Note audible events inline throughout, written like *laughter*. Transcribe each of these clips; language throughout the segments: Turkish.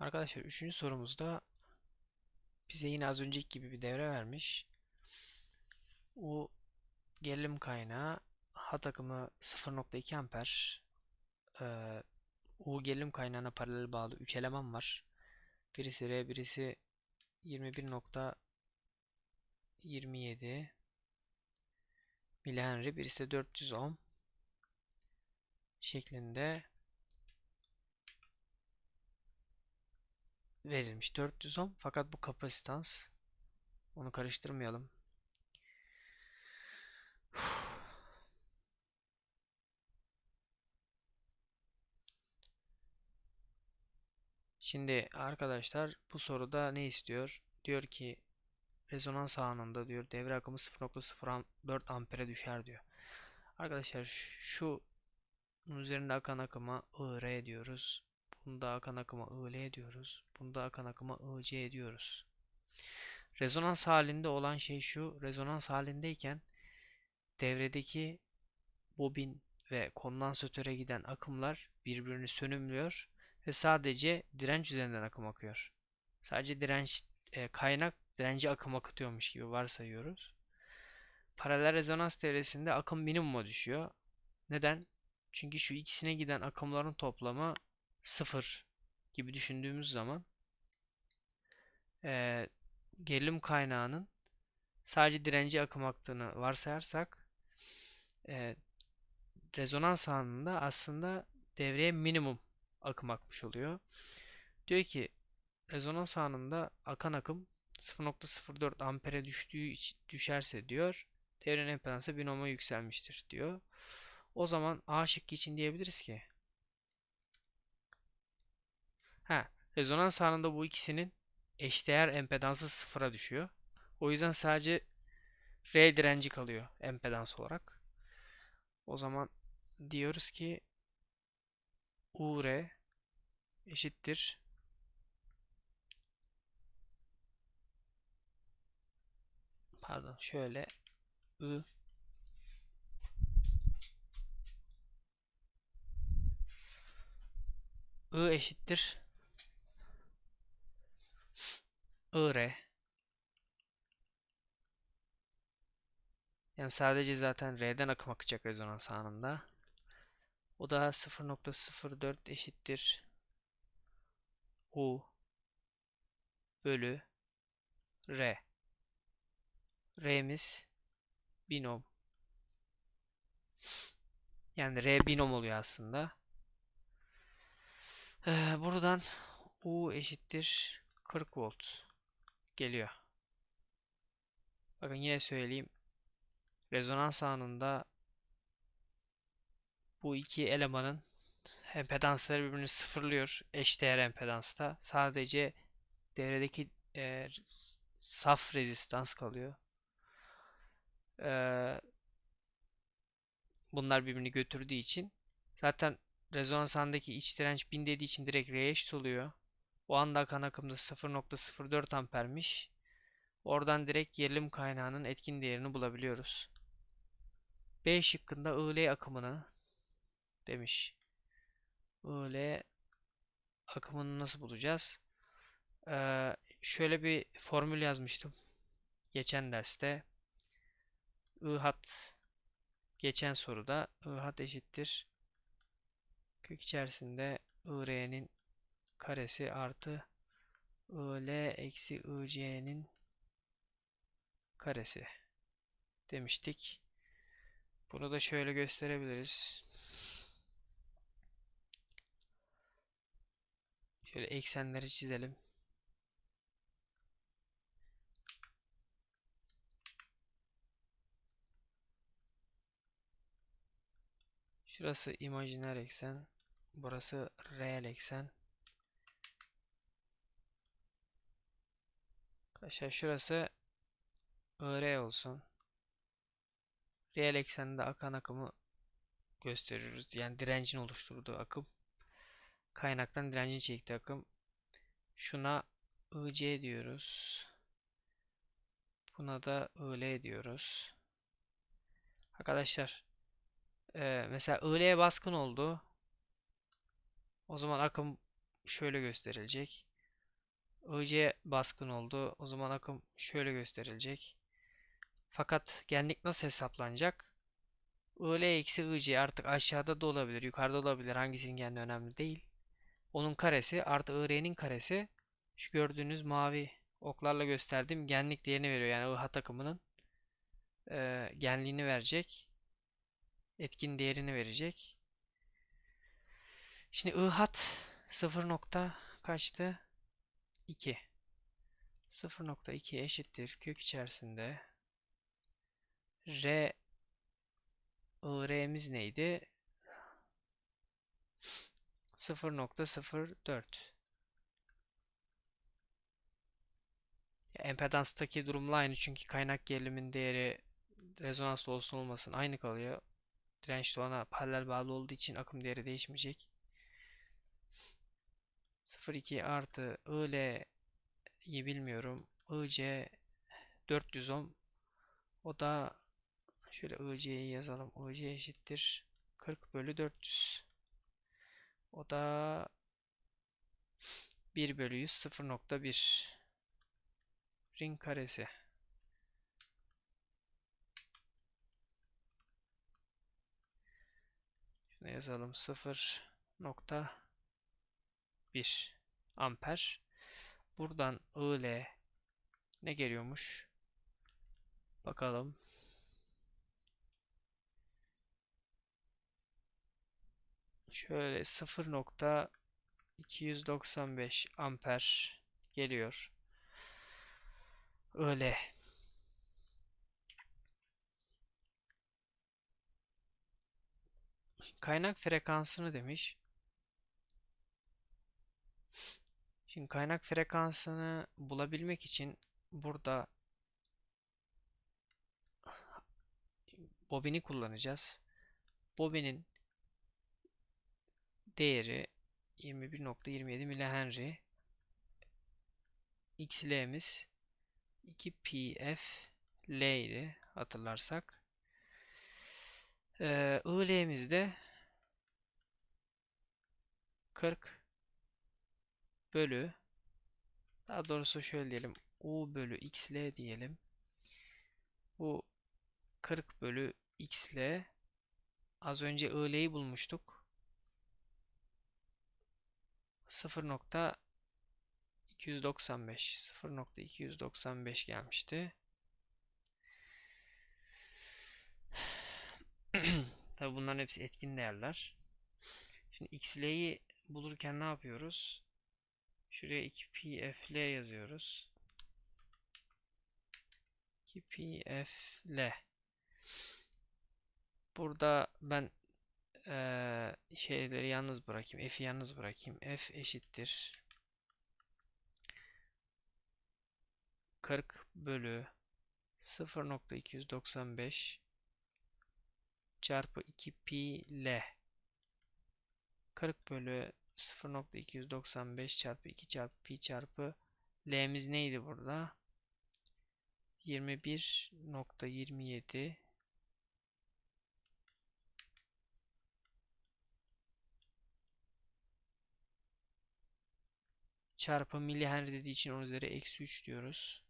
Arkadaşlar üçüncü sorumuzda bize yine az önceki gibi bir devre vermiş. U gerilim kaynağı hat akımı 0.2 amper. Ee, gerilim kaynağına paralel bağlı 3 eleman var. Birisi R, birisi 21.27 milihenry, birisi de 400 ohm şeklinde verilmiş 400 ohm fakat bu kapasitans onu karıştırmayalım. *sighs* Şimdi arkadaşlar bu soruda ne istiyor? Diyor ki rezonans anında diyor devre akımı 0.04 ampere düşer diyor. Arkadaşlar şu üzerinde akan akıma IR diyoruz. Bunda akan akıma IL diyoruz. Bunda akan akıma IC diyoruz. Rezonans halinde olan şey şu. Rezonans halindeyken devredeki bobin ve kondansatöre giden akımlar birbirini sönümlüyor ve sadece direnç üzerinden akım akıyor. Sadece direnç e, kaynak direnci akım akıtıyormuş gibi varsayıyoruz. Paralel rezonans devresinde akım minimuma düşüyor. Neden? Çünkü şu ikisine giden akımların toplamı sıfır gibi düşündüğümüz zaman e, gerilim kaynağının sadece direnci akım aktığını varsayarsak e, rezonans anında aslında devreye minimum akım akmış oluyor. Diyor ki rezonans anında akan akım 0.04 ampere düştüğü düşerse diyor devrenin empedansı binoma yükselmiştir diyor. O zaman A şıkkı için diyebiliriz ki ha, rezonans anında bu ikisinin eşdeğer empedansı sıfıra düşüyor. O yüzden sadece R direnci kalıyor empedans olarak. O zaman diyoruz ki UR eşittir pardon şöyle I I eşittir IR yani sadece zaten R'den akım akacak rezonans anında. O da 0.04 eşittir U bölü R. R'miz binom. Yani R binom oluyor aslında. Ee, buradan U eşittir 40 volt geliyor. Bakın yine söyleyeyim. Rezonans anında bu iki elemanın empedansları birbirini sıfırlıyor eşdeğer empedansta. Sadece devredeki e, saf rezistans kalıyor. E, bunlar birbirini götürdüğü için zaten rezonans andaki iç direnç 1000 dediği için direkt R'ye eşit oluyor. O anda akan akımda 0.04 ampermiş. Oradan direkt gerilim kaynağının etkin değerini bulabiliyoruz. B şıkkında IL akımını demiş. IL akımını nasıl bulacağız? Ee, şöyle bir formül yazmıştım. Geçen derste. I hat geçen soruda I hat eşittir kök içerisinde IR'nin karesi artı IL eksi IC'nin karesi demiştik. Bunu da şöyle gösterebiliriz. Şöyle eksenleri çizelim. Şurası imajiner eksen. Burası reel eksen. Arkadaşlar şurası IR olsun. Reel eksende akan akımı gösteriyoruz. Yani direncin oluşturduğu akım. Kaynaktan direncin çektiği akım. Şuna IC diyoruz. Buna da IL diyoruz. Arkadaşlar e, mesela IL baskın oldu. O zaman akım şöyle gösterilecek. IC baskın oldu. O zaman akım şöyle gösterilecek. Fakat genlik nasıl hesaplanacak? IL eksi IC artık aşağıda da olabilir, yukarıda da olabilir. Hangisinin genliği önemli değil. Onun karesi artı IR'nin karesi şu gördüğünüz mavi oklarla gösterdiğim genlik değerini veriyor. Yani IH takımının e, genliğini verecek. Etkin değerini verecek. Şimdi IHAT 0 nokta kaçtı? 2. 0.2 eşittir kök içerisinde R IR'miz neydi? 0.04 Empedanstaki durumla aynı çünkü kaynak gerilimin değeri rezonans olsun olmasın aynı kalıyor. Dirençli ona paralel bağlı olduğu için akım değeri değişmeyecek. 0.2 artı IL'yi bilmiyorum. IC 400 ohm. O da şöyle IC'yi yazalım. IC eşittir 40 bölü 400. O da 1 bölü 100 0.1 ring karesi. Şunu yazalım 0.1 amper. Buradan IL ne geliyormuş? Bakalım. Şöyle 0.295 amper geliyor. Öyle. Kaynak frekansını demiş. Şimdi kaynak frekansını bulabilmek için burada bobini kullanacağız. Bobinin değeri 21.27 mH. XL'miz 2pf L idi hatırlarsak. Ee, IL'miz de 40 bölü daha doğrusu şöyle diyelim U bölü XL diyelim. Bu 40 bölü XL az önce IL'yi bulmuştuk. 0.295 0.295 gelmişti. *clears throat* Tabi bunların hepsi etkin değerler. Şimdi xl'yi bulurken ne yapıyoruz? Şuraya 2pfl yazıyoruz. 2pfl Burada ben ee, şeyleri yalnız bırakayım. F'i yalnız bırakayım. F eşittir. 40 bölü 0.295 çarpı 2pi L 40 bölü 0.295 çarpı 2 çarpı pi çarpı L'miz neydi burada? 21.27 çarpı milihenry dediği için 10 üzeri eksi 3 diyoruz.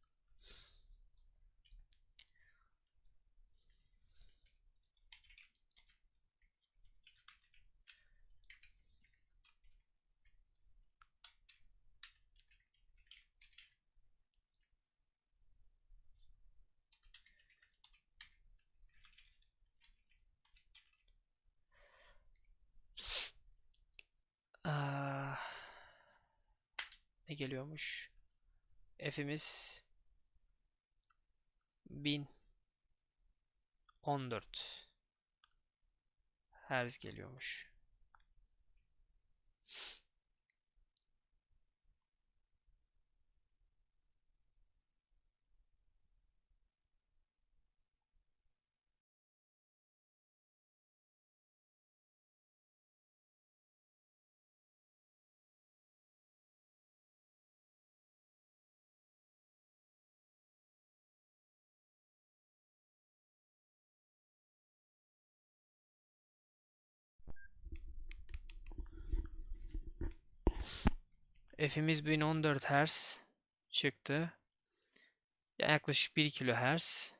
Ne geliyormuş? F'imiz 1014 Hz geliyormuş. F'imiz 1014 Hz çıktı. Yaklaşık 1 kHz.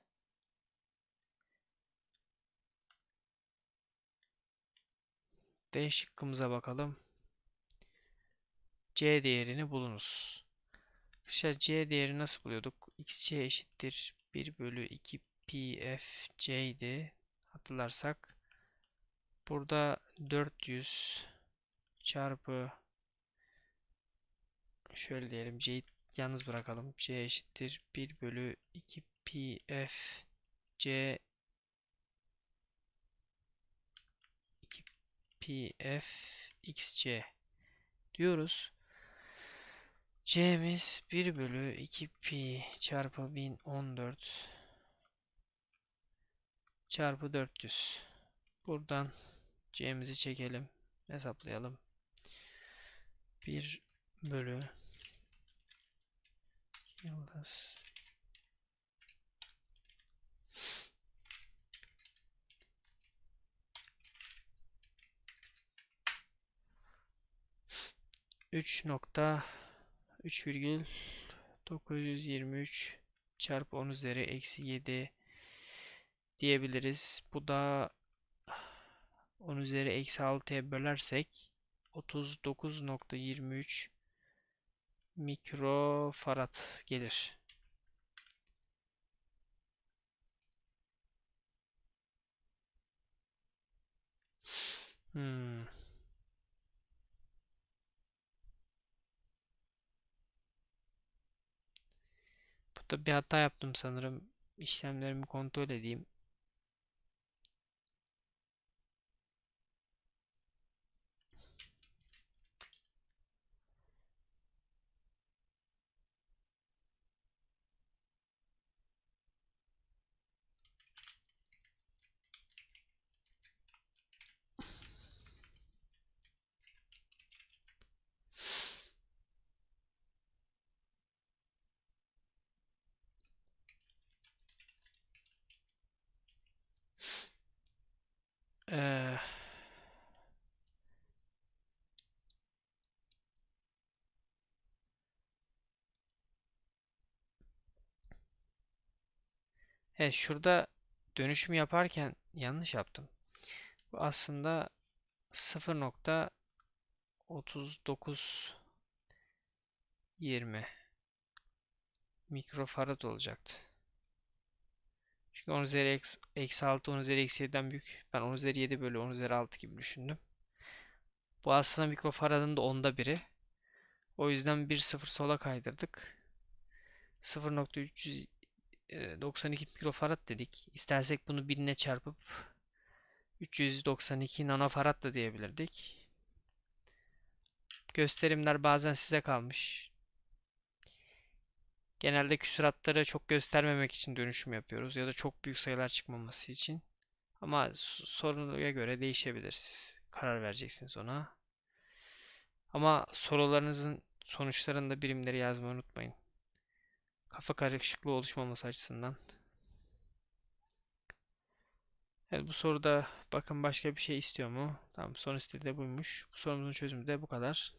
D şıkkımıza bakalım. C değerini bulunuz. Arkadaşlar C değeri nasıl buluyorduk? xc eşittir 1 bölü 2 pfc idi. Hatırlarsak. Burada 400 çarpı şöyle diyelim c'yi yalnız bırakalım. c eşittir 1 bölü 2 pf c 2 pf xc diyoruz. c'miz 1 bölü 2 pi çarpı 1014 çarpı 400. Buradan c'mizi çekelim. Hesaplayalım. 1 bölü yıldız üç nokta üç virgül dokuz yüz yirmi üç çarpı on üzeri eksi yedi diyebiliriz. Bu da 10 üzeri eksi 6'ya bölersek 39.23 mikrofarad gelir. Hmm. Burada bir hata yaptım sanırım. İşlemlerimi kontrol edeyim. Ee, evet şurada dönüşüm yaparken yanlış yaptım. Bu aslında 0.39 20 mikrofarad olacaktı. Çünkü 10 üzeri eksi, eksi 6 10 üzeri eksi 7'den büyük. Ben 10 üzeri 7 bölü 10 üzeri 6 gibi düşündüm. Bu aslında mikrofaradın da onda biri. O yüzden bir sıfır sola kaydırdık. 0.392 mikrofarad dedik. İstersek bunu binle çarpıp 392 nanofarad da diyebilirdik. Gösterimler bazen size kalmış. Genelde küsuratları çok göstermemek için dönüşüm yapıyoruz ya da çok büyük sayılar çıkmaması için. Ama soruya göre değişebilir. Siz karar vereceksiniz ona. Ama sorularınızın sonuçlarında birimleri yazmayı unutmayın. Kafa karışıklığı oluşmaması açısından. Evet bu soruda bakın başka bir şey istiyor mu? Tamam son istediği de buymuş. Bu sorumuzun çözümü de bu kadar.